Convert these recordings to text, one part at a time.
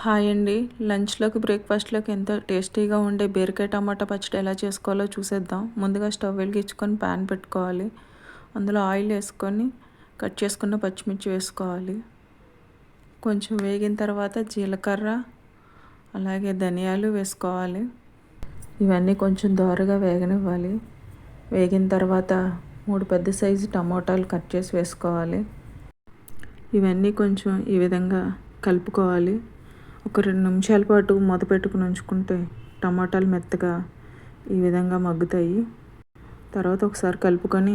Hi అండి. లంచ్లోకి బ్రేక్ఫాస్ట్లోకి ఎంతో టేస్టీగా ఉండే బీరకాయ టమాటా పచ్చడి ఎలా చేసుకోవాలో చూసేద్దాం. ముందుగా స్టవ్ వెలిగించుకొని ప్యాన్ పెట్టుకోవాలి. అందులో ఆయిల్ వేసుకొని కట్ చేసుకున్న పచ్చిమిర్చి వేసుకోవాలి. కొంచెం వేగిన తర్వాత జీలకర్ర అలాగే ధనియాలు వేసుకోవాలి. ఇవన్నీ కొంచెం దోరగా వేగనివ్వాలి. వేగిన తర్వాత మూడు పెద్ద సైజు టమోటాలు కట్ చేసి వేసుకోవాలి. ఇవన్నీ కొంచెం ఈ విధంగా కలుపుకోవాలి. ఒక రెండు నిమిషాల పాటు మూత పెట్టుకుని ఉంచుకుంటే టమాటాలు మెత్తగా ఈ విధంగా మగ్గుతాయి. తర్వాత ఒకసారి కలుపుకొని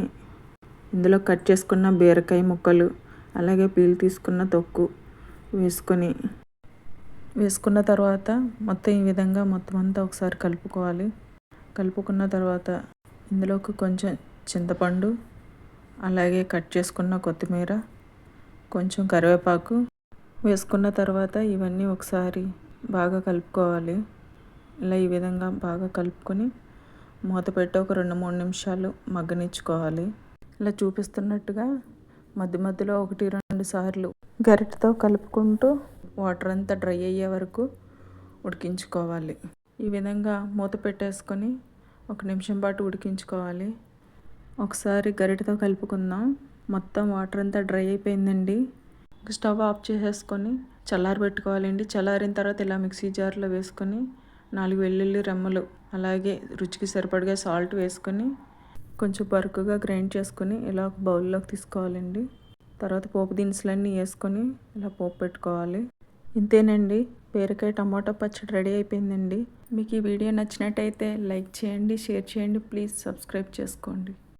ఇందులో కట్ చేసుకున్న బీరకాయ ముక్కలు అలాగే పీలు తీసుకున్న తొక్కు వేసుకొని వేసుకున్న తర్వాత మొత్తం ఈ విధంగా మొత్తం అంతా ఒకసారి కలుపుకోవాలి. కలుపుకున్న తర్వాత ఇందులోకి కొంచెం చింతపండు అలాగే కట్ చేసుకున్న కొత్తిమీర కొంచెం కరివేపాకు వేసుకున్న తర్వాత ఇవన్నీ ఒకసారి బాగా కలుపుకోవాలి. ఇలా ఈ విధంగా బాగా కలుపుకొని మూత పెట్టి ఒక రెండు మూడు నిమిషాలు మగ్గనిచ్చుకోవాలి. ఇలా చూపిస్తున్నట్టుగా మధ్య మధ్యలో ఒకటి రెండు సార్లు గరిటతో కలుపుకుంటూ వాటర్ అంతా డ్రై అయ్యే వరకు ఉడికించుకోవాలి. ఈ విధంగా మూత పెట్టేసుకొని ఒక నిమిషం పాటు ఉడికించుకోవాలి. ఒకసారి గరిటతో కలుపుకుందాం. మొత్తం వాటర్ అంతా డ్రై అయిపోయిందండి. స్టవ్ ఆఫ్ చేసేసుకొని చల్లారబెట్టుకోవాలండి చల్లారిన తర్వాత ఇలా మిక్సీ జార్లో వేసుకొని నాలుగు వెల్లుల్లి రెమ్మలు అలాగే రుచికి సరిపడగా సాల్ట్ వేసుకొని కొంచెం బరుకుగా గ్రైండ్ చేసుకొని ఇలా ఒక బౌల్లోకి తీసుకోవాలండి. తర్వాత పోపు దినుసులన్నీ వేసుకొని ఇలా పోపు పెట్టుకోవాలి. ఇంతేనండి. బీరకాయ టమాటో పచ్చడి రెడీ అయిపోయిందండి. మీకు ఈ వీడియో నచ్చినట్టయితే లైక్ చేయండి షేర్ చేయండి. ప్లీజ్ సబ్స్క్రైబ్ చేసుకోండి.